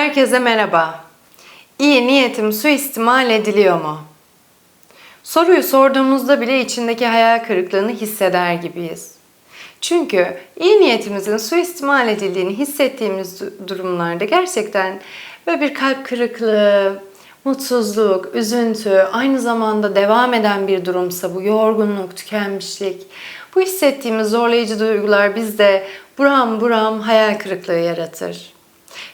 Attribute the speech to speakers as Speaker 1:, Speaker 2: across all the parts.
Speaker 1: Herkese merhaba. İyi niyetim suistimal ediliyor mu? Soruyu sorduğumuzda bile içindeki hayal kırıklığını hisseder gibiyiz. Çünkü iyi niyetimizin suistimal edildiğini hissettiğimiz du- durumlarda gerçekten böyle bir kalp kırıklığı, mutsuzluk, üzüntü, aynı zamanda devam eden bir durumsa bu yorgunluk, tükenmişlik, bu hissettiğimiz zorlayıcı duygular bizde buram buram hayal kırıklığı yaratır.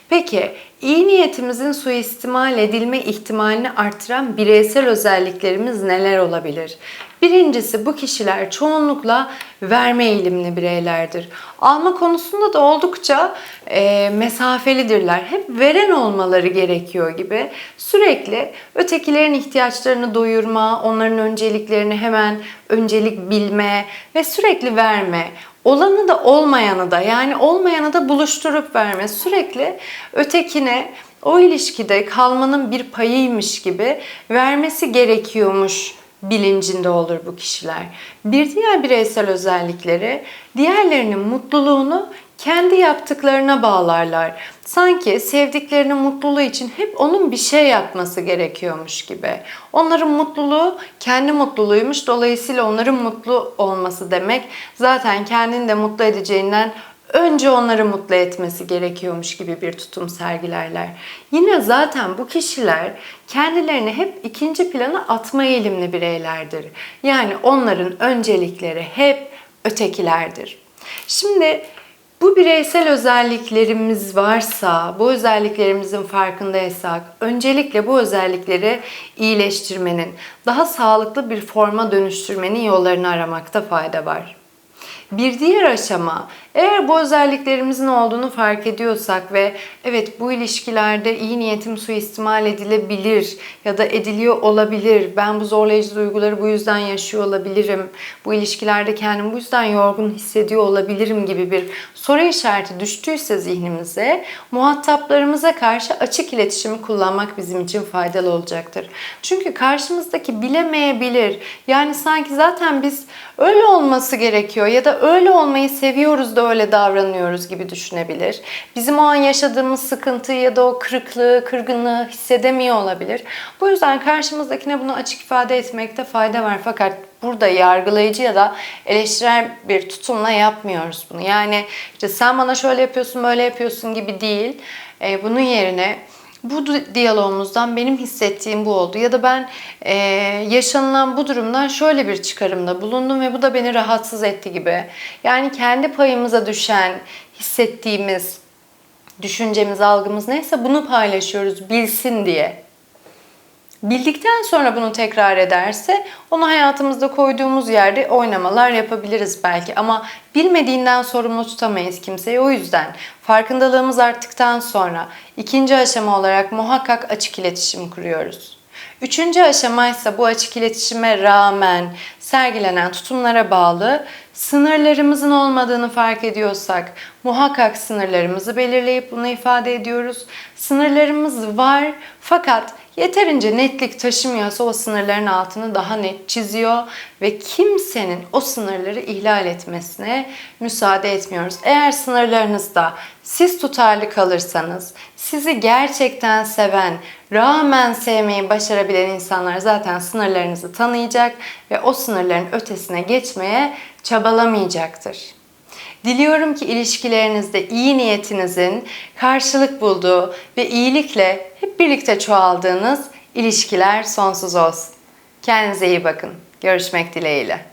Speaker 1: Peki iyi niyetimizin suistimal edilme ihtimalini artıran bireysel özelliklerimiz neler olabilir? Birincisi bu kişiler çoğunlukla verme eğilimli bireylerdir. Alma konusunda da oldukça e, mesafelidirler. Hep veren olmaları gerekiyor gibi. Sürekli ötekilerin ihtiyaçlarını doyurma, onların önceliklerini hemen öncelik bilme ve sürekli verme. Olanı da olmayanı da yani olmayanı da buluşturup verme. Sürekli ötekine o ilişkide kalmanın bir payıymış gibi vermesi gerekiyormuş bilincinde olur bu kişiler. Bir diğer bireysel özellikleri diğerlerinin mutluluğunu kendi yaptıklarına bağlarlar. Sanki sevdiklerinin mutluluğu için hep onun bir şey yapması gerekiyormuş gibi. Onların mutluluğu kendi mutluluğuymuş. Dolayısıyla onların mutlu olması demek zaten kendini de mutlu edeceğinden önce onları mutlu etmesi gerekiyormuş gibi bir tutum sergilerler. Yine zaten bu kişiler kendilerini hep ikinci plana atma eğilimli bireylerdir. Yani onların öncelikleri hep ötekilerdir. Şimdi bu bireysel özelliklerimiz varsa, bu özelliklerimizin farkındaysak, öncelikle bu özellikleri iyileştirmenin, daha sağlıklı bir forma dönüştürmenin yollarını aramakta fayda var. Bir diğer aşama, eğer bu özelliklerimizin olduğunu fark ediyorsak ve evet bu ilişkilerde iyi niyetim suistimal edilebilir ya da ediliyor olabilir, ben bu zorlayıcı duyguları bu yüzden yaşıyor olabilirim, bu ilişkilerde kendimi bu yüzden yorgun hissediyor olabilirim gibi bir soru işareti düştüyse zihnimize, muhataplarımıza karşı açık iletişimi kullanmak bizim için faydalı olacaktır. Çünkü karşımızdaki bilemeyebilir. Yani sanki zaten biz öyle olması gerekiyor ya da öyle olmayı seviyoruz da öyle davranıyoruz gibi düşünebilir. Bizim o an yaşadığımız sıkıntıyı ya da o kırıklığı, kırgınlığı hissedemiyor olabilir. Bu yüzden karşımızdakine bunu açık ifade etmekte fayda var. Fakat burada yargılayıcı ya da eleştirel bir tutumla yapmıyoruz bunu. Yani işte sen bana şöyle yapıyorsun, böyle yapıyorsun gibi değil. Ee, bunun yerine bu diyalogumuzdan benim hissettiğim bu oldu ya da ben e, yaşanılan bu durumdan şöyle bir çıkarımda bulundum ve bu da beni rahatsız etti gibi. Yani kendi payımıza düşen hissettiğimiz düşüncemiz, algımız neyse bunu paylaşıyoruz bilsin diye. Bildikten sonra bunu tekrar ederse onu hayatımızda koyduğumuz yerde oynamalar yapabiliriz belki ama bilmediğinden sorumlu tutamayız kimseyi. O yüzden farkındalığımız arttıktan sonra ikinci aşama olarak muhakkak açık iletişim kuruyoruz. Üçüncü aşama ise bu açık iletişime rağmen sergilenen tutumlara bağlı sınırlarımızın olmadığını fark ediyorsak muhakkak sınırlarımızı belirleyip bunu ifade ediyoruz. Sınırlarımız var fakat yeterince netlik taşımıyorsa o sınırların altını daha net çiziyor ve kimsenin o sınırları ihlal etmesine müsaade etmiyoruz. Eğer sınırlarınızda siz tutarlı kalırsanız, sizi gerçekten seven, rağmen sevmeyi başarabilen insanlar zaten sınırlarınızı tanıyacak ve o sınırların ötesine geçmeye çabalamayacaktır. Diliyorum ki ilişkilerinizde iyi niyetinizin karşılık bulduğu ve iyilikle hep birlikte çoğaldığınız ilişkiler sonsuz olsun. Kendinize iyi bakın. Görüşmek dileğiyle.